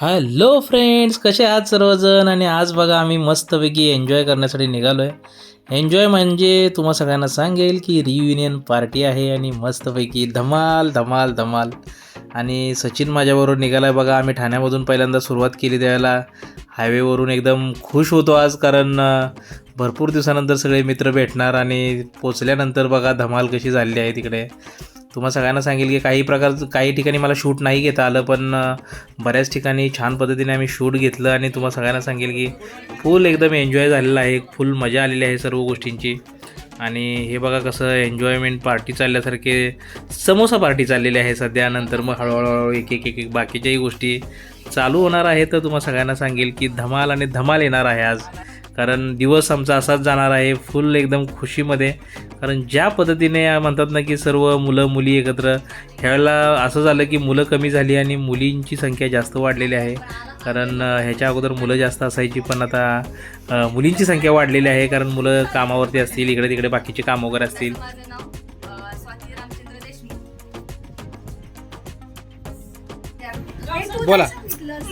Hello friends कसे आहात सर्वजण? आणि आज बघा आम्ही मस्तपैकी एन्जॉय करण्यासाठी निघालो आहे एन्जॉय म्हणजे तुम्हा सगळ्यांना सांगेल की रियुनियन पार्टी आहे आणि मस्तपैकी धमाल धमाल धमाल. आणि सचिन माझ्याबरोबर निघाला आहे बघा. आम्ही ठाण्यामधून पहिल्यांदा सुरुवात केली त्यावेळेला. हायवेवरून एकदम खुश होतो आज कारण भरपूर दिवसानंतर सगळे मित्र भेटणार आणि पोचल्यानंतर बघा धमाल कशी झालेली आहे तिकडे. तुम्हा सगळ्यांना सांगेल की काही प्रकार काही ठिकाणी मला शूट नाही घेता आलं पण बऱ्याच ठिकाणी छान पद्धतीने आम्ही शूट घेतलं आणि तुम्हाला सगळ्यांना सांगेल की फुल एकदम एन्जॉय झालेला आहे फुल मजा आलेली आहे सर्व गोष्टींची. आणि हे बघा कसं एन्जॉयमेंट पार्टी चालल्यासारखे समोसा पार्टी चाललेली आहे सध्या. नंतर मग हळूहळू एक एक एक एक बाकीच्याही गोष्टी चालू होणार आहे तर तुम्हाला सगळ्यांना सांगेल की धमाल आणि धमाल येणार आहे आज. कारण दिवस आमचा असाच जाणार आहे फुल एकदम खुशीमध्ये. कारण ज्या पद्धतीने म्हणतात ना की सर्व मुलं मुली एकत्र ह्यावेळेला असं झालं की मुलं कमी झाली आणि मुलींची संख्या जास्त वाढलेली आहे. कारण ह्याच्या अगोदर मुलं जास्त असायची पण आता मुलींची संख्या वाढलेली आहे कारण मुलं कामावरती असतील इकडे तिकडे बाकीचे काम वगैरे असतील. बोला.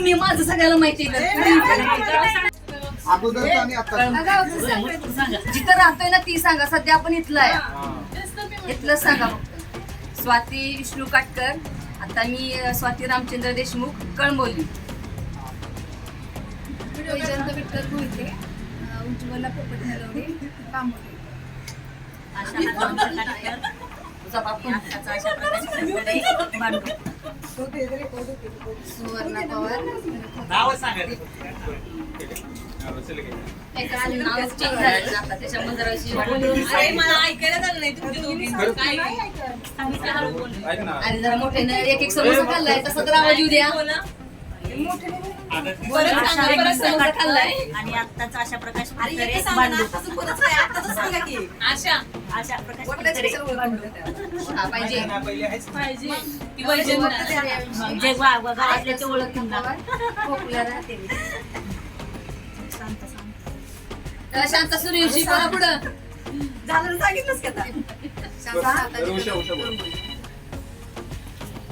मी माझं सगळ्याला माहिती अगोदर आणि आता गावचं सांग. जिथं राहतोय ना ती सांगा. सध्या आपण इथलं आहे. इथलं सांगा फक्त. स्वाती विष्णू काटकर. आता मी स्वाती रामचंद्र देशमुख कळंबोली. वैजंत विठ्ठल अ, उज्ज्वला पोपट तुझा बाप कोण? सुवर्णा पवार एका नाव त्याच्यामुळे जरा अशी अरे जरा एक एक समोसा खाल्लाय तसा तर आवाज येऊ द्या. परत सांगा, परत समोसा खाल्लाय आणि आत्ताचा आशा प्रकाश अरे सांगा ना. आताचं परत काय, आताचं सांगा की. आशा. आशा प्रकाश. हा, पाहिजे. ती वैजंत ना. जे वा- वा- गावातले ते ओळखून ना. पॉप्युलर आहे. शांत शांत. त्याला शांत. सूर्यवंशी बोला पुढं. झालं ना सांगितलंच का आता?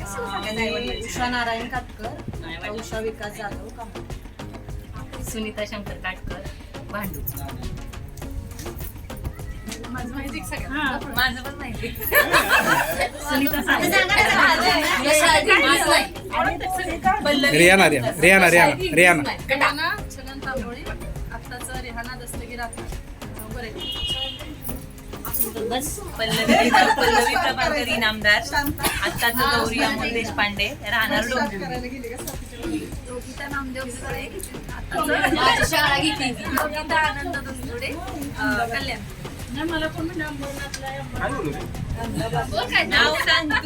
उषा नारायण काटकर उषा विकास जाधव कामोडे सुनीता शंकर काटकर भांडू. माझं पण माहिती सुनीता सावंत. रियाना रियाना. रियाना रियाना. रियाना. छगन तांबोळी आत्ताचं रिहाना दस्तगीर बरे बस पल्लवी पल्लवी प्रभाकर इनामदार आत्ताचं गौरी अमोल देशपांडे राहणार डोंबिवली. नामदेव शाळा घेतली आनंद दुसरे कल्याण.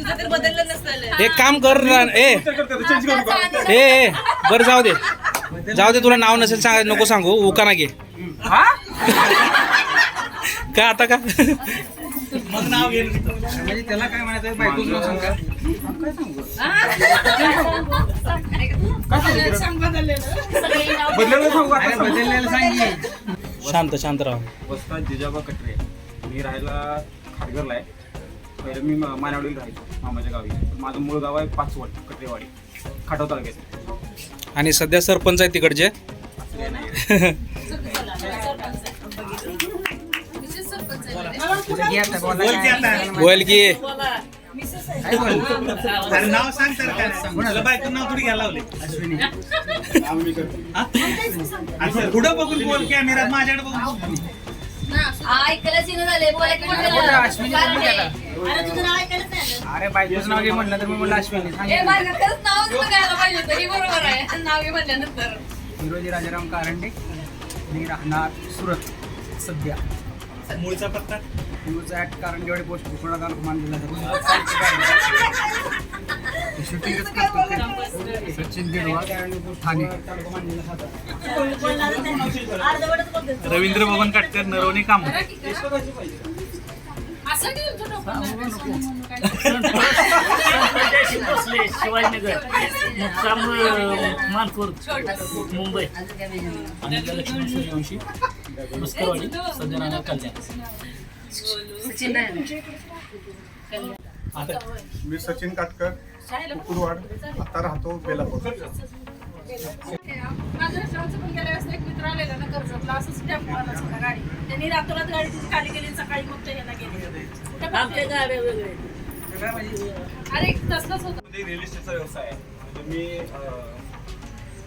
एक काम कर ना ए. ए ए बरं जाऊ दे. जाऊ दे तुला नाव नसेल सांग नको सांगू उकाना घे. का आता का? म्हणजे त्याला काय म्हणायचं बायकोच नाव सांगा बदललेलं सांगू अरे बदललेलं सांगी शांत शांत राहा. वस्ता जिजाबा कटरे. मी राहायला खारघरला आहे. पहिलं मी मा- मानावडीला राहायचो मामाच्या गावी. माझं मूळ गाव आहे पाचवड कटरेवाडी खाटव तालुक्यात. आणि सध्या सरपंच आहे तिकडचे? बोला. बोल की अरे नाव सांग तर काय? बायको नाव थोडी घ्यायला लावले? पुढं बघून बोल कॅमेरा माझ्याकडे बघून. अरे तुझं नाव बायकोचं घे म्हटलं तर मी म्हणलं अश्विनी. हिरोजी राजाराम कारंडे. मी राहणार सुरत सध्या. मूळचा पत्ता? न्यूज ॲट कारंडेवाडी पोस्ट भुसावळ तालुका मान जिल्हा शूटिंगच करतो. सचिन ठाणे. तालुका मान जिल्हा. रवींद्र भवन काटकर नरवणे काम. शिवाजीनगर मुक्काम मानपूर मुंबई. मस्करवाडी कल्याण. मी सचिन काटकर कुकुरवाड. आता राहतो बेलापूर. माझ्या मिस्टरांचं पण गेल्या वेळेस एक मित्र आलेला ना कर्जतला असंच टेम्पो आला होता गाडी त्यांनी रातोरात गाडी तिची खाली गेली सकाळी मग ते ह्याला गेले कुठे बघते? अरे तसलंच होतं म्हणजे रिअल इस्टेटचा व्यवसाय आहे. म्हणजे मी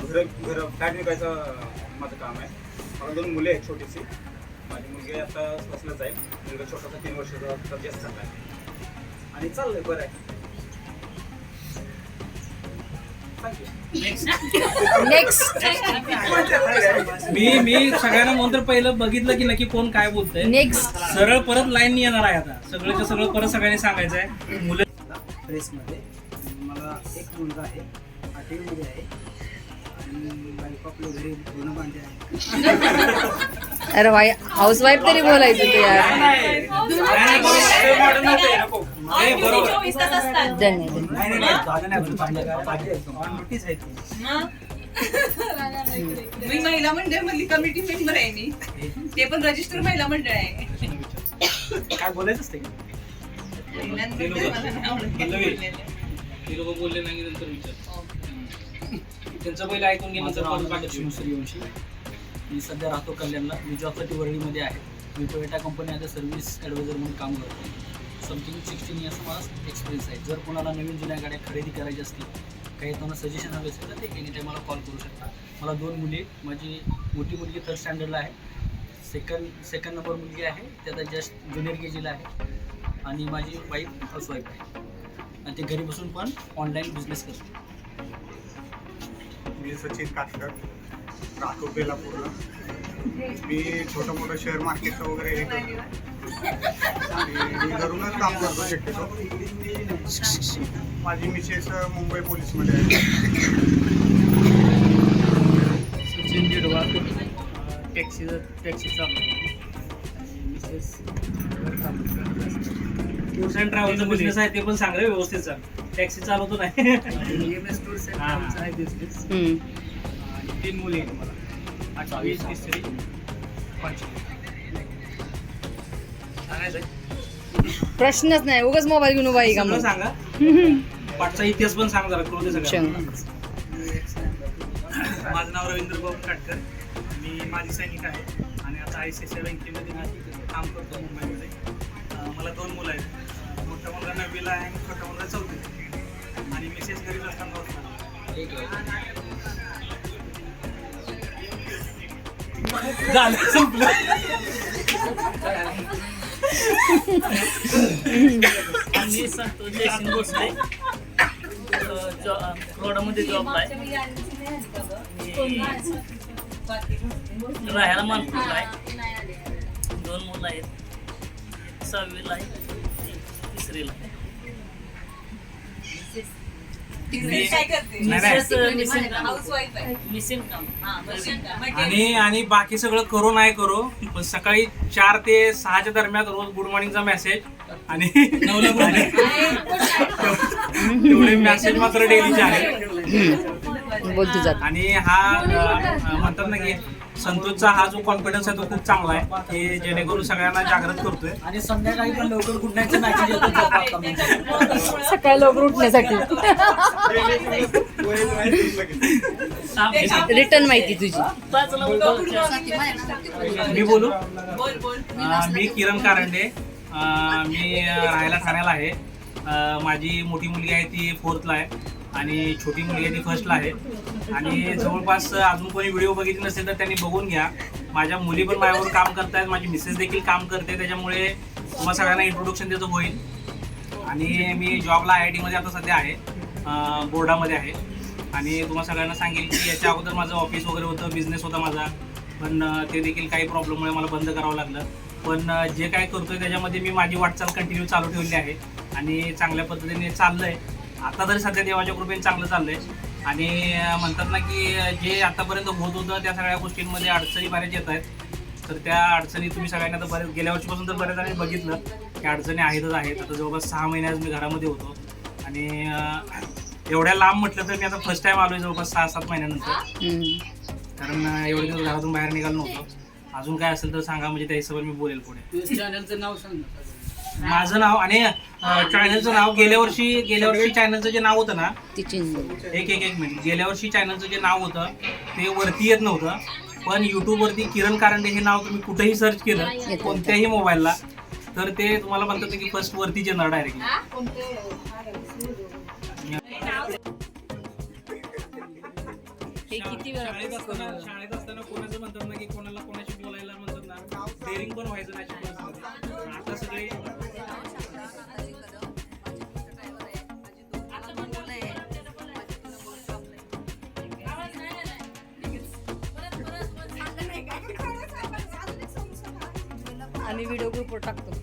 घर घर फ्लॅट विकायचा माझं काम आहे. मला दोन मुले आहेत छोटीशी. माझी मुलगी आता बसलाच आहे. मुलगा छोटासा तीन वर्षाचा सध्याच चालला आहे. आणि चाललंय बरं आहे. मी मी सगळ्यांना म्हणतो पहिलं बघितलं की नक्की कोण काय बोलतंय. नेक्स्ट सरळ परत लाईन येणार आहे आता. सगळं सगळं परत सगळ्यांनी सांगायचं आहे. मुलं प्रेसमध्ये मला एक मुलगा आहे. आठवीमध्ये आहे. अरे वाई हाऊस वाईफ तरी बोलायचं तू. हे मी महिला मंडळ मधली कमिटी मेंबर आहे मी ते पण रजिस्टर महिला मंडळ आहे काय बोलायचं असते का महिलांबद्दल मला नाही आवडत काही बोललेलं. ते लोक बोलले नाही की नंतर विचार त्यांचं पहिलं ऐकून माझं नाव आहे बाकीचं. लक्ष्मी सूर्यवंशी मी सध्या राहतो कल्याणला. मी जॉबसाठी वरळीमध्ये आहे. मी टोयोटा कंपनी आता सर्व्हिस ॲडवायझर म्हणून काम करतो समथिंग सिक्स्टीन इयर्स मला एक्सपिरियन्स आहे. जर कोणाला नवीन जुन्या गाड्या खरेदी करायची असतील काही त्यांना सजेशन हवे असेल तर ते एनी टाईम मला कॉल करू शकता. मला दोन मुली माझी मोठी मुलगी थर्ड स्टँडर्डला आहे. सेकंड सेकंड नंबर मुलगी आहे. ते आता जस्ट ज्युनियर के जीला आहे. आणि माझी वाईफ हाऊसवाईफ आहे. आणि ते घरी बसून पण ऑनलाईन बिझनेस करते मी सचिन काटकर राहतो बेलापूरला. मी छोटं मोठं शेअर मार्केटचं वगैरे हे करतो. आणि मी घरूनच काम करतो शक्यतो. माझी मिसेस मुंबई पोलीसमध्ये आहे. Sachin Gidwa taxi taxi Mrs tours and ट्रॅव्हलचा business आहे ते पण सांग रे व्यवस्थित सांग. टॅक्सी चालवतो नाही M S tours and travels आहे बिझनेस हम्म. आणि तीन मुली आहेत मला. सांगायचं? प्रश्नच नाही. उगाच मोबाईल घेऊन उभा आहे का सगळं मग? सांगा. पाठचा इतिहास पण सांग जरा कळू दे सगळं चंग. माझं नाव रवींद्र बाबू काटकर. मी माझी सैनिक आहे आणि आता आय सी सी बँकेमध्ये मी काम करतो मुंबईमध्ये. अं, मला दोन मुलं आहेत. अं, मोठा मुलगा नववीला आहे आणि मिसेस घरीच असताना बसणार. झालं संपलं आणि संतोष जयसिंग भोसले अं, जॉ- अं, रोडामध्ये जॉबला आहे मी राहायला मानपूरला आहे दोन मुलं आहेत एक सहावीला आहे एक तिसरीला आहे Business काय करते? नाही, नाही. मिसेस मिसिंग काम हाऊसवाईफ आहे. मिसिंग काम. हा, मशीन का? Material. आणि आणि बाकी सगळं करू नाही करू पण सकाळी चार ते सहाच्या दरम्यान रोज गुड मॉर्निंगचा मेसेज आणि आणि तेवढे मेसेज मात्र डेलीचे आहेत. तुझा आणि हा अं, म्हणतात ना की संतोषचा हा जो कॉन्फिडन्स आहे तो खूप चांगला आहे. की जेणेकरून सगळ्यांना जागृत करतोय. आणि संध्याकाळी पण लवकर कुठण्याचं मॅसेज येतो. सकाळी लवकर उठण्यासाठी. रिटर्न माहिती तुझी. पाच लवकर मी बोलू? बोल बोल अं, मी किरण कारंडे. मी राहायला ठाण्याला आहे. माझी मोठी मुलगी आहे ती फोर्थला आहे. आणि छोटी मुलगी ती फर्स्टला आहे. आणि जवळपास अजून कोणी व्हिडिओ बघितले नसेल तर त्यांनी बघून घ्या. माझ्या मुली पण माझ्यावर काम करतायत माझी मिसेस देखील काम करते त्याच्यामुळे तुम्हाला सगळ्यांना इंट्रोडक्शन त्याचं होईल. आणि मी जॉबला आय आय टीमध्ये आता सध्या आहे. बोर्डामध्ये आहे. आणि तुम्हाला सगळ्यांना सांगेल की याच्या अगोदर माझं ऑफिस वगैरे होतं बिझनेस होता माझा. पण ते देखील काही प्रॉब्लेममुळे मला बंद करावं लागलं. पण जे काय करतोय त्याच्यामध्ये मी माझी वाटचाल कंटिन्यू चालू ठेवली आहे. आणि चांगल्या पद्धतीने चाललं आहे आता तरी सध्या देवाच्या कृपेने चांगलं चाललंय. आणि म्हणतात ना की जे आतापर्यंत होत होतं त्या सगळ्या गोष्टींमध्ये अडचणी बऱ्याच येत आहेत. तर त्या अडचणी तुम्ही सगळ्यांना तर बरेच गेल्या वर्षीपासून तर बऱ्याच जणांनी बघितलं की अडचणी आहेतच आहेत. आता जवळपास सहा महिने आज मी घरामध्ये होतो. आणि एवढ्या लांब म्हटलं तर मी आता फर्स्ट टाइम आलोय जवळपास सहा सात महिन्यानंतर. कारण एवढे दिवस घरातून बाहेर निघालो नव्हतो. अजून काय असेल तर सांगा म्हणजे त्या हिशोबाने मी बोलेल पुढे. चॅनलचं नाव सांग ना. माझं नाव आणि चॅनलचं नाव गेल्या वर्षी गेल्या वर्षी चॅनलचं जे नाव होतं ना एक एक एक मिनिट. गेल्या वर्षी चॅनलचं जे नाव होतं ते वरती येत नव्हतं. पण यूट्यूबवरती किरण कारंडे हे नाव तुम्ही कुठेही सर्च केलं कोणत्याही मोबाईलला तर ते तुम्हाला म्हणतात की फर्स्ट हे? किती वेळा शाळेत असताना शाळेत असताना कोणाचं म्हणतात ना की कोणाला कोणाशी बोलायला म्हणतात ना डेअरिंग पण व्हायचं नाही आणि व्हिडिओ ग्रुपवर टाकतो.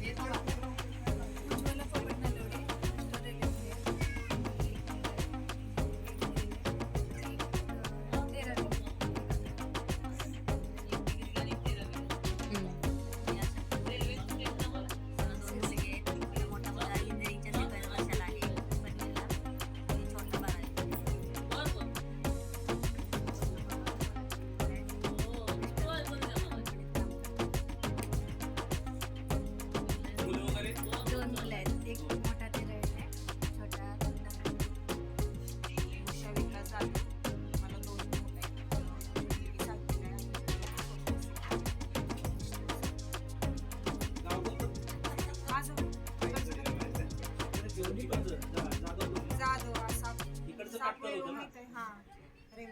मी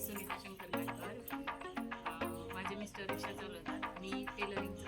सुनीता शंकर माझे मिस्टर रिक्षा चालवतात मी टेलरिंगचं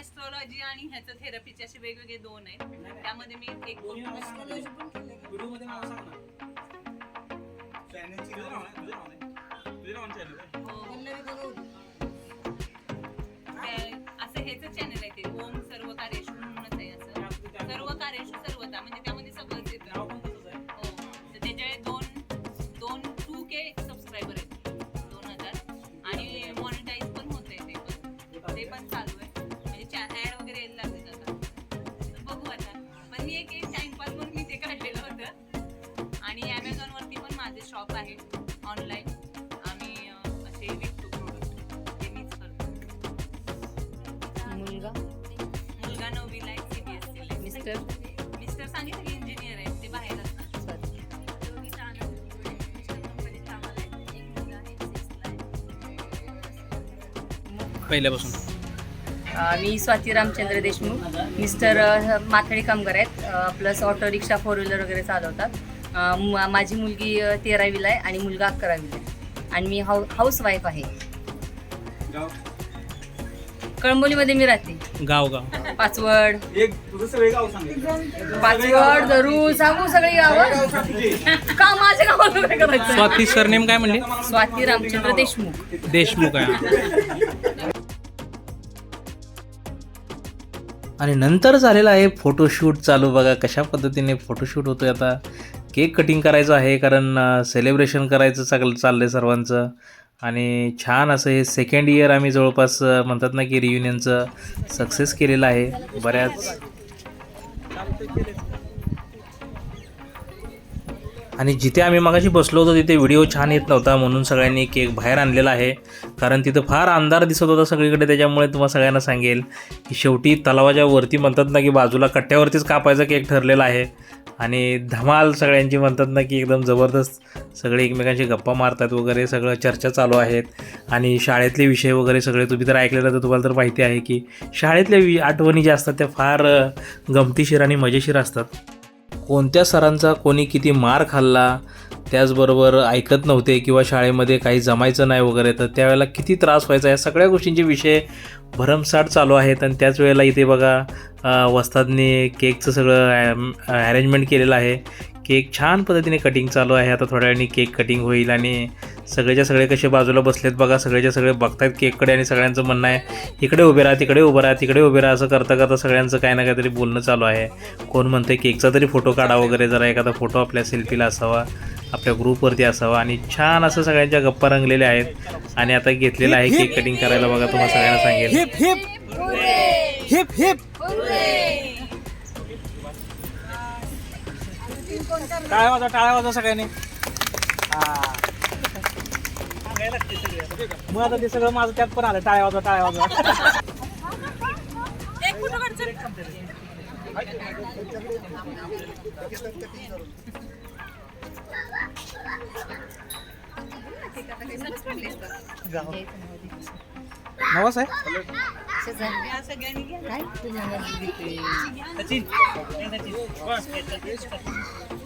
ऍस्ट्रॉलॉजी आणि ह्याचं थेरपीचे असे वेगवेगळे दोन आहेत. त्यामध्ये मी एक दोन्ही नावं सांग ना. व्हिडिओमध्ये नाव सांग ना. चॅनलची तुझं नाव आहे तुझं नाव आहे. तुझं नाव चॅनल आहे. हो. ते- असं हेच चॅनल मिस्टर मिस्टर सांगितलं की इंजिनियर आहेत ते बाहेर आहे आहे. पहिल्यापासून. मी स्वाती रामचंद्र देशमुख मिस्टर माथाडी कामगार आहेत. Plus auto rickshaw four wheeler वगैरे चालवतात. म- माझी मुलगी तेरावीला आहे आणि मुलगा अकरावीला आहे. आणि मी हाऊ हाऊस वाईफ आहे. गाव? कळंबोलीमध्ये मी राहते. गाव गाव. पाचवड. पाचवड जरूर सांगू सगळी गावं. का माझ्या गावाला काय करायचं स्वाती सरनेम काय म्हणले? स्वाती रामचंद्र देशमुख. देशमुख आहे. आणि नंतर झालेला आहे फोटोशूट चालू. बघा कशा पद्धतीने फोटोशूट होतोय आता. केक कटिंग करायचं आहे कारण सेलिब्रेशन करायचं सगळं चाललंय सर्वांचं. आणि छान असं हे सेकंड इयर आम्ही जवळपास म्हणतात ना की रियुनियनचं सक्सेस केलेलं आहे. बऱ्याच आणि जिथे आम्ही मगाशी बसलो होतो तिथे व्हिडिओ छान येत नव्हता म्हणून सगळ्यांनी केक बाहेर आणलेला आहे. कारण तिथं फार अंधार दिसत होता सगळीकडे त्याच्यामुळे तुम्हाला सगळ्यांना सांगेल की शेवटी तलावाच्या वरती म्हणतात ना की बाजूला कट्ट्यावरतीच कापायचा केक ठरलेला आहे. आणि धमाल सगळ्यांची म्हणतात ना की एकदम जबरदस्त सगळे एकमेकांशी गप्पा मारतात वगैरे सगळं चर्चा चालू आहेत. आणि शाळेतले विषय वगैरे सगळे तुम्ही तर ऐकलेलं तर तुम्हाला तर माहिती आहे की शाळेतल्या वि आठवणी ज्या असतात त्या फार गमतीशीर आणि मजेशीर असतात. कोणत्या सरांचा कोणी किती मार खाल्ला त्याचबरोबर ऐकत नव्हते किंवा शाळेमध्ये काही जमायचं नाही वगैरे तर त्यावेळेला किती त्रास व्हायचा? या सगळ्या गोष्टींचे विषय भरमसाठ चालू आहेत आणि त्याच वेळेला इथे बघा वस्तादनी वस्तादने केकचं सगळं अरेंजमेंट केलेलं आहे. केक छान पद्धतीने कटिंग चालू आहे. आता थोड्या वेळाने केक कटिंग होईल आणि सगळेच्या सगळे कसे बाजूला बसलेत बघा सगळेच्या सगळे बघतायत केककडे आणि सगळ्यांचं म्हणणं आहे इकडे उभे राहा तिकडे उभं राहा तिकडे उभे राहा असं करता करता सगळ्यांचं काही ना काहीतरी बोलणं चालू आहे. कोण म्हणते केकचा तरी फोटो काढा वगैरे जरा एखादा फोटो आपल्या सेल्फीला असावा आपल्या ग्रुपवरती असावा आणि छान असं सगळ्यांच्या गप्पा रंगलेल्या आहेत. आणि आता घेतलेलं आहे केक कटिंग करायला बघा तुम्हाला सगळ्यांना सांगेल. Hip hip. टाळ्या वाजवा टाळ्या वाजवा सगळ्यांनी. हा. मग आता ते सगळं माझं त्यात पण आलं टाळ्या वाजवा टाळ्या वाजवा. एक फोटो काढ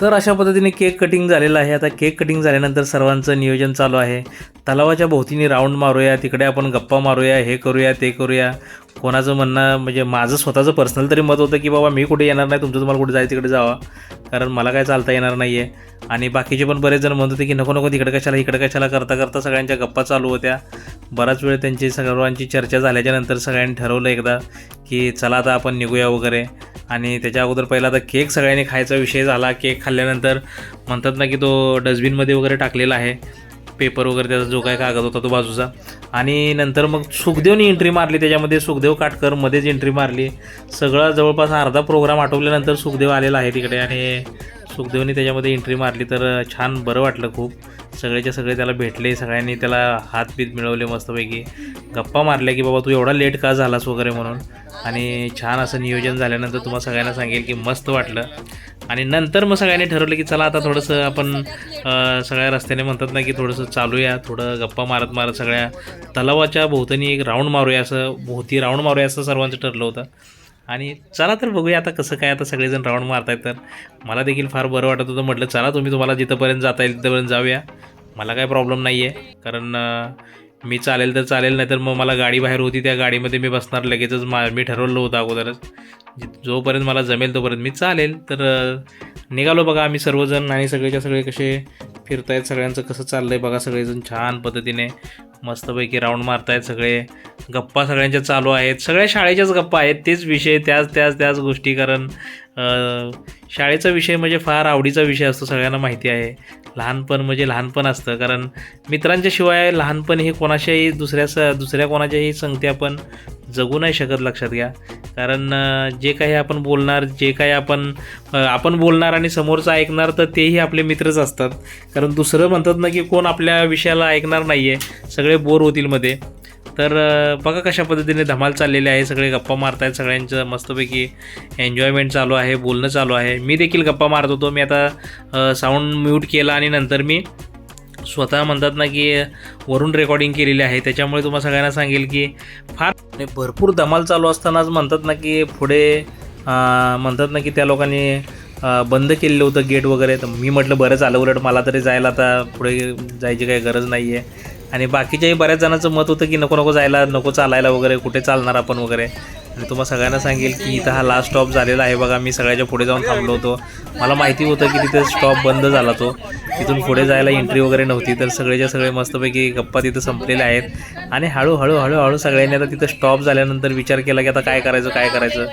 तर अशा पद्धतीने केक कटिंग झालेलं आहे. आता केक कटिंग झाल्यानंतर सर्वांचं नियोजन चालू आहे. तलावाच्या भोवतीने राऊंड मारूया तिकडे आपण गप्पा मारूया हे करूया ते करूया. कोणाचं म्हणणं म्हणजे माझं स्वतःचं पर्सनल तरी मत होतं की बाबा मी कुठे येणार नाही तुमचं तुम्हाला कुठे जायचं तिकडे जावा. कारण मला काय चालता येणार नाही आहे आणि बाकीचे पण बरेच जण म्हणत होते की नको नको तिकडे कशाला इकडे कशाला करता करता सगळ्यांच्या गप्पा चालू होत्या. बराच वेळ त्यांची सर्वांची चर्चा झाल्याच्यानंतर सगळ्यांनी ठरवलं एकदा की चला आता आपण निघूया वगैरे. आणि त्याच्या अगोदर पहिला आता केक सगळ्यांनी खायचा विषय झाला. केक खाल्ल्यानंतर म्हणतात ना की तो डस्टबिनमध्ये वगैरे टाकलेला आहे. पेपर वगैरे त्याचा जो काय कागद होता तो बाजूचा. आणि नंतर मग सुखदेवनी एंट्री मारली त्याच्यामध्ये सुखदेव काटकर मध्येच एंट्री मारली. सगळा जवळपास अर्धा प्रोग्राम आटोपल्यानंतर सुखदेव आलेला आहे तिकडे आणि सुखदेवनी त्याच्यामध्ये एंट्री मारली. तर छान बरं वाटलं खूप. सगळेच्या सगळे त्याला भेटले सगळ्यांनी त्याला हात बीत मिळवले मस्तपैकी. गप्पा मारल्या की बाबा तू एवढा लेट का झालास वगैरे म्हणून. आणि छान असं नियोजन झाल्यानंतर तुम्हाला सगळ्यांना सांगेल की मस्त वाटलं. आणि नंतर मग सगळ्यांनी ठरवलं की चला आता थोडंसं आपण सगळ्या रस्त्याने म्हणतात ना की थोडंसं चालूया थोडं गप्पा मारत मारत सगळ्या तलावाच्या भोवतणी एक राऊंड मारूया असं भोवती राऊंड मारूया असं सर्वांचं ठरलं होतं. आणि चला तर बघूया आता कसं काय आता सगळेजण राऊंड मारतायत तर. मला देखील फार बरं वाटत होतं म्हटलं चला तुम्ही तुम्हाला जिथंपर्यंत जाता येईल तिथंपर्यंत जाऊया. मला काय प्रॉब्लेम नाही आहे कारण मी चालेल तर चालेल नाही तर मग मला गाडी बाहेर होती त्या गाडीमध्ये मी बसणार लगेचच मा मी ठरवलं होतं अगोदरच. जोपर्यंत मला जमेल तोपर्यंत मी चालेल. तर निघालो बघा आम्ही सर्वजण आणि सगळेच्या सगळे कसे फिरतायत सगळ्यांचं कसं चाललं आहे बघा सगळेजण छान पद्धतीने. मस्तपैकी राऊंड मारतायत सगळे. गप्पा सगळ्यांच्या चालू आहेत. सगळ्या शाळेच्याच गप्पा आहेत. तेच विषय त्याच त्याच त्याच गोष्टी कारण शाळेचा विषय म्हणजे फार आवडीचा विषय असतो सगळ्यांना माहिती आहे. लहानपण म्हणजे लहानपण असतं कारण मित्रांच्या शिवाय लहानपण हे कोणाच्याही दुसऱ्या स दुसऱ्या कोणाच्याही संगती आपण जगू नाही शकत लक्षात घ्या. कारण जे काही आपण बोलणार जे काही आपण आपण बोलणार आणि समोरचं ऐकणार तर तेही आपले मित्रच असतात. कारण दुसरं म्हणतात ना की कोण आपल्या विषयाला ऐकणार नाही आहे सगळे बोर होतील मध्ये. तर बघा कशा पद्धतीने धमाल चाललेली आहे सगळे गप्पा मारतायत सगळ्यांचं मस्तपैकी एन्जॉयमेंट चालू आहे. बोलणं चालू आहे. मी देखील गप्पा मारत होतो. मी आता साऊंड म्यूट केला आणि नंतर मी स्वतः म्हणतात ना की वरून रेकॉर्डिंग केलेली आहे. त्याच्यामुळे तुम्हाला सगळ्यांना सांगेल की फार भरपूर धमाल चालू असतानाच म्हणतात ना की पुढे म्हणतात ना की त्या लोकांनी बंद केलेलं होतं गेट वगैरे. तर मी म्हटलं बरं आलं उलट मला तरी जायला आता पुढे जायची काही गरज नाही आहे आणि बाकीच्याही बऱ्याच जणांचं मत होतं की नको नको जायला नको चालायला वगैरे कुठे चालणार आपण वगैरे. आणि तुम्हाला सगळ्यांना सांगेल की इथं हा लास्ट स्टॉप झालेला आहे. बघा मी सगळ्याच्या पुढे जाऊन थांबलो होतो. मला माहिती होतं की तिथे स्टॉप बंद झाला तो. तिथून पुढे जायला एंट्री वगैरे नव्हती. तर सगळेच्या सगळे मस्तपैकी गप्पा तिथं संपलेल्या आहेत. आणि हळूहळू हळूहळू सगळ्यांनी आता तिथं स्टॉप झाल्यानंतर विचार केला की आता काय करायचं काय करायचं?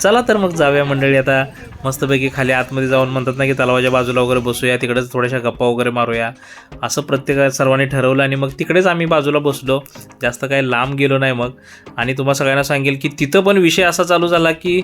चला तर मग जाऊया मंडळी. आता मस्तपैकी खाली आतमध्ये जाऊन म्हणतात ना की तलावाच्या बाजूला वगैरे बसूया तिकडेच थोड्याशा गप्पा वगैरे मारूया. असं प्रत्येक सर्वांनी ठरवलं आणि मग तिकडेच आम्ही बाजूला बसलो. जास्त काही लांब गेलो नाही मग. आणि तुम्हा सगळ्यांना सांगेल की तिथं पण विषय असा चालू झाला की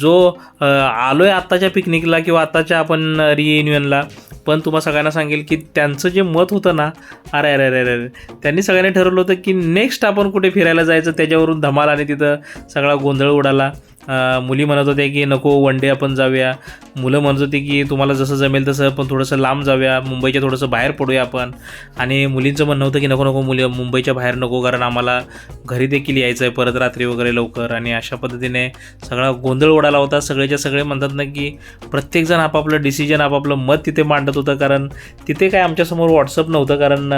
जो आलो आहे आत्ताच्या पिकनिकला किंवा आत्ताच्या आपण रियुनियनला पण तुम्हा सगळ्यांना सांगेल की त्यांचं जे मत होतं ना अरे अरे अरे अरे त्यांनी सगळ्यांनी ठरवलं होतं की नेक्स्ट आपण कुठे फिरायला जायचं त्याच्यावरून धमाल आणि तिथं सगळा गोंधळ उडाला. मुली म्हणत होत्या की नको वन डे आपण जाऊया. मुलं म्हणत होती की तुम्हाला जसं जमेल तसं पण थोडंसं लांब जाऊया. मुंबईच्या थोडंसं बाहेर पडूया आपण. आणि मुलींचं म्हणणं होतं की नको नको मुली मुंबईच्या बाहेर नको कारण आम्हाला घरी देखील यायचं आहे परत रात्री वगैरे लवकर. आणि अशा पद्धतीने सगळा गोंधळ उडाला होता. सगळेच्या सगळे म्हणतात ना की प्रत्येकजण आपापलं डिसिजन आपापलं मत तिथे मांडत होतं. कारण तिथे काय आमच्यासमोर व्हॉट्सअप नव्हतं. कारण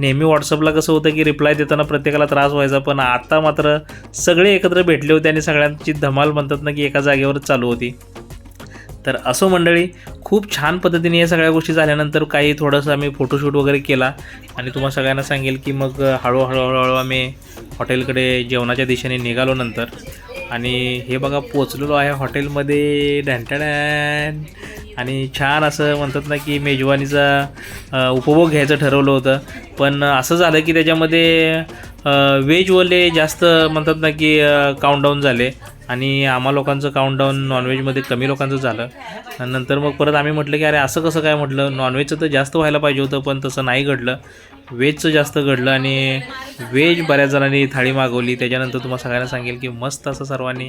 नेहमी व्हॉट्सअपला कसं होतं की रिप्लाय देताना प्रत्येकाला त्रास व्हायचा. पण आता मात्र सगळे एकत्र भेटले होते आणि सगळ्यांची धमाल म्हणतात ना की एका जागेवरच चालू होती. तर असो मंडळी खूप छान पद्धतीने या सगळ्या गोष्टी झाल्यानंतर काही थोडंसं आम्ही फोटोशूट वगैरे केला आणि तुम्हाला सगळ्यांना सांगेल की मग हळूहळू हळूहळू आम्ही हॉटेलकडे जेवणाच्या दिशेने निघालो नंतर. आणि हे बघा पोचलेलो आहे हॉटेलमध्ये डॅन्टॅन आणि छान असं म्हणतात ना की मेजवानीचा उपभोग घ्यायचं ठरवलं होतं. पण असं झालं की त्याच्यामध्ये व्हेजवाले जास्त म्हणतात ना की काउंटडाऊन झाले. आणि आम्हा लोकांचं काउंटडाऊन नॉनव्हेजमध्ये कमी लोकांचं झालं. नंतर मग परत आम्ही म्हटलं की अरे असं कसं काय? म्हटलं नॉनव्हेजचं तर जास्त व्हायला पाहिजे होतं पण तसं नाही घडलं. व्हेजचं जास्त घडलं आणि व्हेज बऱ्याच जणांनी थाळी मागवली. त्याच्यानंतर तुम्हाला सगळ्यांना सांगेल की मस्त असं सर्वांनी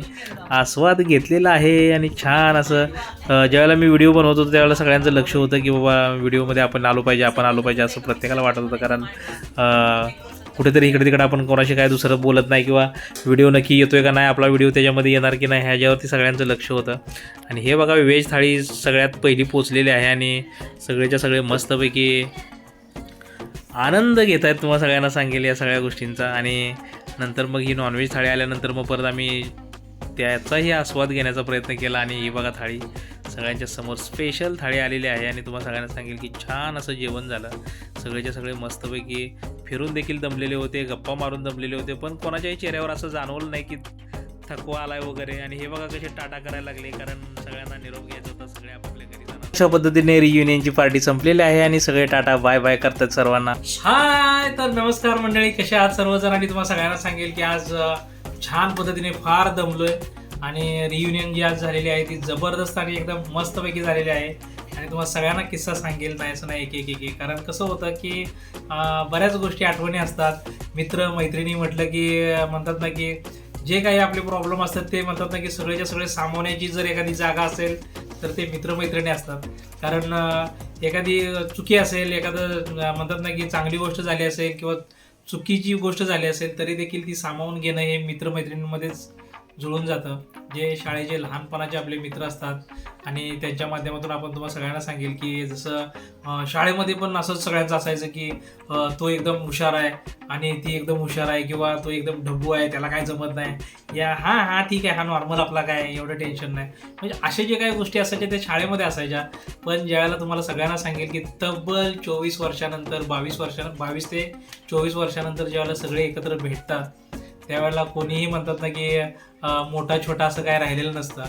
आस्वाद घेतलेला आहे आणि छान असं. ज्यावेळेला मी व्हिडिओ बनवत होतो त्यावेळेला सगळ्यांचं लक्ष होतं की बाबा व्हिडिओमध्ये आपण आलो पाहिजे आपण आलो पाहिजे असं प्रत्येकाला वाटत होतं. कारण कुठेतरी इकडे तिकडे आपण कोणाशी काय दुसरं बोलत नाही किंवा व्हिडिओ नक्की येतोय का नाही आपला व्हिडिओ त्याच्यामध्ये येणार की नाही ह्याच्यावरती सगळ्यांचं लक्ष होतं. आणि हे बघा व्हेज थाळी सगळ्यात पहिली पोचलेली आहे आणि सगळेच्या सगळे मस्तपैकी आनंद घेत आहेत तुम्हाला सगळ्यांना सांगेल या सगळ्या गोष्टींचा. आणि नंतर मग ही नॉनव्हेज थाळी आल्यानंतर मग परत आम्ही त्याचाही आस्वाद घेण्याचा प्रयत्न केला आणि ही बघा थाळी सगळ्यांच्या समोर स्पेशल थाळी आलेली आहे आणि तुम्हाला सगळ्यांना सांगेल की छान असं जेवण झालं. सगळेच्या सगळे मस्तपैकी फिरून देखील दमलेले होते गप्पा मारून दमलेले होते पण कोणाच्याही चेहऱ्यावर असं जाणवलं नाही की थकवा आलाय वगैरे. आणि हे बघा कसे टाटा करायला लागले कारण सगळ्यांना निरोप घ्यायचा होता सगळे आपापल्या घरी जाणार अशा पद्धतीने रियुनियनची पार्टी संपलेली आहे आणि सगळे टाटा बाय बाय करतात सर्वांना. हाय तर नमस्कार मंडळी कशा आहात सर्वजण? आणि तुम्हाला सगळ्यांना सांगेल की आज छान पद्धतीने फार दमलोय. आणि रियुनियन जी आज झालेली आहे ती जबरदस्त आणि एकदम मस्तपैकी झालेली आहे. आणि तुम्हाला सगळ्यांना किस्सा सांगेल नाही असं नाही एक एक एक एक. कारण कसं होतं की बऱ्याच गोष्टी आठवणी असतात. मित्र मैत्रिणी म्हटलं की म्हणतात ना की जे काही आपले प्रॉब्लेम असतात ते म्हणतात ना की सगळेच्या सगळे सामावण्याची जर एखादी जागा असेल तर ते मित्रमैत्रिणी असतात. कारण एखादी चुकी असेल एखादं म्हणतात ना की चांगली गोष्ट झाली असेल किंवा चुकीची गोष्ट झाली असेल तरी देखील ती सामावून घेणं हे मित्रमैत्रिणींमध्येच जुळून जातं. जे शाळेचे लहानपणाचे आपले मित्र असतात आणि त्यांच्या माध्यमातून आपण तुम्हाला सगळ्यांना सांगेल की जसं शाळेमध्ये पण असंच सगळ्यांचं असायचं की तो एकदम हुशार आहे आणि ती एकदम हुशार आहे किंवा तो एकदम ढब्बू आहे त्याला काय जमत नाही. या हां हां ठीक आहे हा नॉर्मल आपला काय एवढं टेन्शन नाही. म्हणजे असे जे काही गोष्टी असायच्या त्या शाळेमध्ये असायच्या. पण ज्यावेळेला तुम्हाला सगळ्यांना सांगेल की तब्बल चोवीस वर्षानंतर बावीस वर्षा बावीस ते चोवीस वर्षानंतर ज्यावेळेला सगळे एकत्र भेटतात त्यावेळेला कोणीही म्हणतात ना की मोठा छोटा असं काय राहिलेलं नसतं.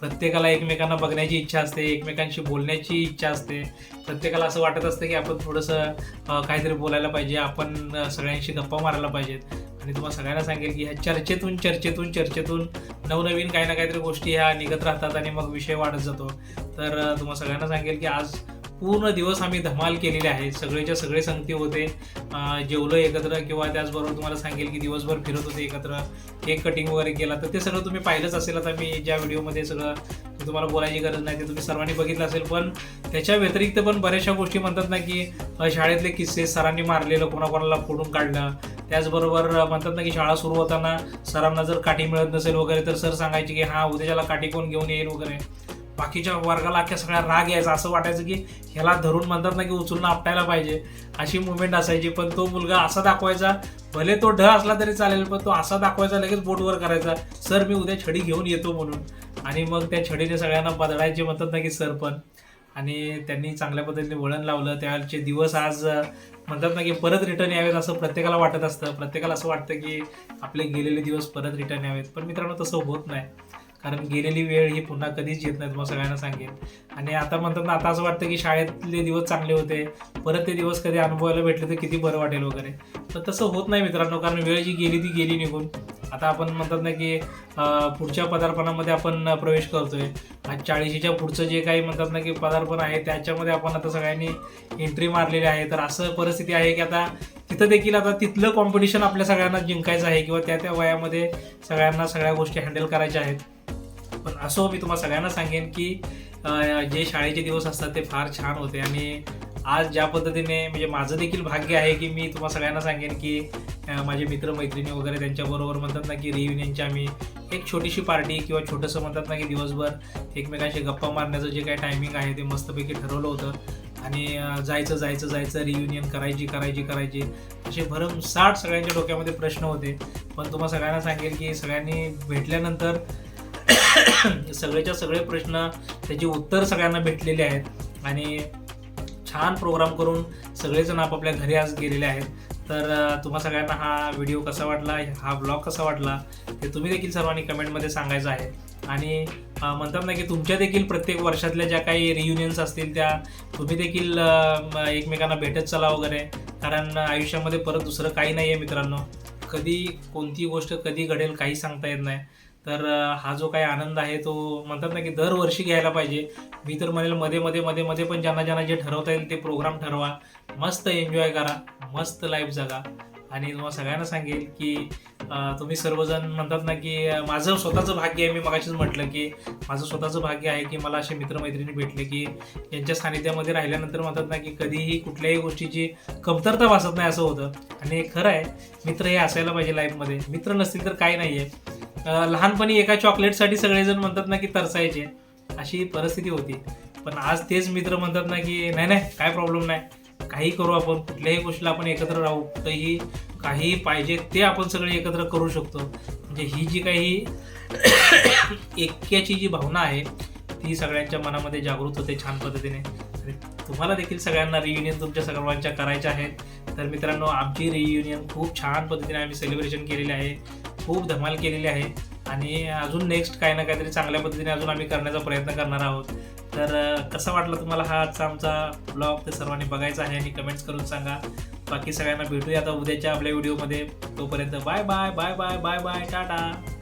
प्रत्येकाला एकमेकांना बघण्याची इच्छा असते एकमेकांशी बोलण्याची इच्छा असते. प्रत्येकाला असं वाटत असतं की आपण थोडंसं काहीतरी बोलायला पाहिजे आपण सगळ्यांशी गप्पा मारायला पाहिजेत. आणि तुम्हाला सगळ्यांना सांगेल की ह्या चर्चेतून चर्चेतून चर्चेतून नवनवीन काही ना काहीतरी गोष्टी ह्या निघत राहतात आणि मग विषय वाढत जातो. तर तुम्हाला सगळ्यांना सांगेल की आज पूर्ण दिवस आम्ही धमाल केलेली आहे. सगळेच्या सगळे संगती होते. जेवलं एकत्र किंवा त्याचबरोबर तुम्हाला सांगेल की दिवसभर फिरत होते एकत्र. केक कटिंग वगैरे केला. तर ते सगळं तुम्ही पाहिलंच असेल. आता मी ज्या व्हिडिओमध्ये सगळं तुम्हाला बोलायची गरज नाही ते तुम्ही सर्वांनी बघितलं असेल. पण त्याच्या व्यतिरिक्त पण बऱ्याचशा गोष्टी म्हणतात ना की शाळेतले किस्से सरांनी मारलेलं कोणाकोणाला फोडून काढलं. त्याचबरोबर म्हणतात ना की शाळा सुरू होताना सरांना जर काठी मिळत नसेल वगैरे तर सर सांगायचे की हां उद्याच्याला काठी कोण घेऊन येईल? वगैरे. बाकीच्या वर्गाला अख्ख्या सगळ्या राग यायचा. असं वाटायचं की ह्याला धरून म्हणतात ना की उचलून आपटायला पाहिजे. अशी मुवमेंट असायची. पण तो मुलगा असा दाखवायचा भले तो ढ असला तरी चालेल पण तो असा दाखवायचा लगेच बोटवर करायचा सर मी उद्या छडी घेऊन येतो म्हणून. आणि मग त्या छडीने सगळ्यांना बदलायचे म्हणतात ना की सर पण. आणि त्यांनी चांगल्या पद्धतीने वळण लावलं. त्याचे दिवस आज म्हणतात ना की परत रिटर्न यावेत असं प्रत्येकाला वाटत असतं. प्रत्येकाला असं वाटतं की आपले गेलेले दिवस परत रिटर्न यावेत. पण मित्रांनो तसं होत नाही. कारण गेलेली वेळ ही पुन्हा कधीच येत नाही तुम्हाला सगळ्यांना सांगेन. आणि आता म्हणतात ना आता असं वाटतं की शाळेतले दिवस चांगले होते परत ते दिवस कधी अनुभवायला भेटले तर किती बरं वाटेल वगैरे. तर तसं होत नाही मित्रांनो कारण वेळ जी गेली ती गेली निघून. आता आपण म्हणतात ना की पुढच्या पदार्पणामध्ये आपण प्रवेश करतोय. आज चाळीशीच्या पुढचं जे काही म्हणतात ना की पदार्पण आहे त्याच्यामध्ये आपण आता सगळ्यांनी एंट्री मारलेली आहे. तर असं परिस्थिती आहे की आता तिथं देखील आता तिथलं कॉम्पिटिशन आपल्या सगळ्यांना जिंकायचं आहे किंवा त्या त्या वयामध्ये सगळ्यांना सगळ्या गोष्टी हँडल करायच्या आहेत. पण असो मी तुम्हाला सगळ्यांना सांगेन की जे शाळेचे दिवस असतात ते फार छान होते. आणि आज ज्या पद्धतीने म्हणजे माझं देखील भाग्य आहे की मी तुम्हाला सगळ्यांना सांगेन की माझे मित्र मैत्रिणी वगैरे त्यांच्याबरोबर म्हणतात ना की रियुनियनची आम्ही एक छोटीशी पार्टी किंवा छोटंसं म्हणतात ना की दिवसभर एकमेकांशी गप्पा मारण्याचं जे काही टायमिंग आहे ते मस्तपैकी ठरवलं होतं. आणि जायचं जायचं जायचं रियुनियन करायची करायची करायची असे भरमसाठ सगळ्यांच्या डोक्यामध्ये प्रश्न होते. पण तुम्हाला सगळ्यांना सांगेल की सगळ्यांनी भेटल्यानंतर सगळेच्या सगळे प्रश्न त्याची उत्तर सगळ्यांना भेटलेले आहेत. आणि छान प्रोग्राम करून सगळेजण आपापल्या घरी आज गेलेले आहेत. तर तुम्हा सगळ्यांना हा व्हिडिओ कसा वाटला? हा ब्लॉग कसा वाटला? ते तुम्ही देखील सर्वांनी कमेंटमध्ये सांगायचं आहे. आणि म्हणतात ना की तुमच्या देखील प्रत्येक वर्षातल्या ज्या काही रियुनियन्स असतील त्या तुम्ही देखील एकमेकांना भेटत चला वगैरे. कारण आयुष्यामध्ये परत दुसरं काही नाही आहे मित्रांनो. कधी कोणती गोष्ट कधी घडेल काही सांगता येत नाही. तर हा जो काही आनंद आहे तो म्हणतात ना की दरवर्षी घ्यायला पाहिजे. मी तर म्हणेल मध्ये मध्ये मध्ये मध्ये पण ज्यांना ज्यांना जे ठरवता येईल ते प्रोग्राम ठरवा. मस्त एन्जॉय करा. मस्त लाईफ जगा. आणि तुम्हाला सगळ्यांना सांगेल की तुम्ही सर्वजण म्हणतात ना की माझं स्वतःचं भाग्य आहे. मी मगाशीच म्हटलं की माझं स्वतःचं भाग्य आहे की मला असे मित्रमैत्रिणी भेटले की यांच्या सानिध्यामध्ये राहिल्यानंतर म्हणतात ना की कधीही कुठल्याही गोष्टीची कमतरता भासत नाही असं होतं. आणि खरं आहे. मित्र हे असायला पाहिजे लाईफमध्ये मित्र नसतील तर काही नाही आहे लहानपणी एका चॉकलेटसाठी सगळेजण म्हणतात ना की तरसायचे. अशी परिस्थिती होती. पण आज तेच मित्र म्हणतात ना की नाही नाही काय प्रॉब्लेम नाही. काही करू आपण. कुठल्याही गोष्टीला आपण एकत्र राहू. कुठेही काही पाहिजे ते आपण सगळे एकत्र करू शकतो. म्हणजे ही जी काही ऐक्याची जी भावना आहे ती सगळ्यांच्या मनामध्ये जागृत होते छान पद्धतीने. तुम्हाला देखील सगळ्यांना रियुनियन तुमच्या सर्वांच्या करायच्या आहेत. तर मित्रांनो आमची रियुनियन खूप छान पद्धतीने आम्ही सेलिब्रेशन केलेले आहे. खूप धमाल केलेली आहे. आणि अजून नेक्स्ट काही ना काहीतरी चांगल्या पद्धतीने अजून आम्ही करण्याचा प्रयत्न करणार आहोत. तर कसा वाटला तुम्हाला हा आजचा आमचा ब्लॉग ते सर्वांनी बघायचा आहे आणि कमेंट्स करून सांगा. बाकी सगळ्यांना भेटूया आता उद्याच्या आपल्या व्हिडिओमध्ये तोपर्यंत bye bye bye bye bye bye ta-ta!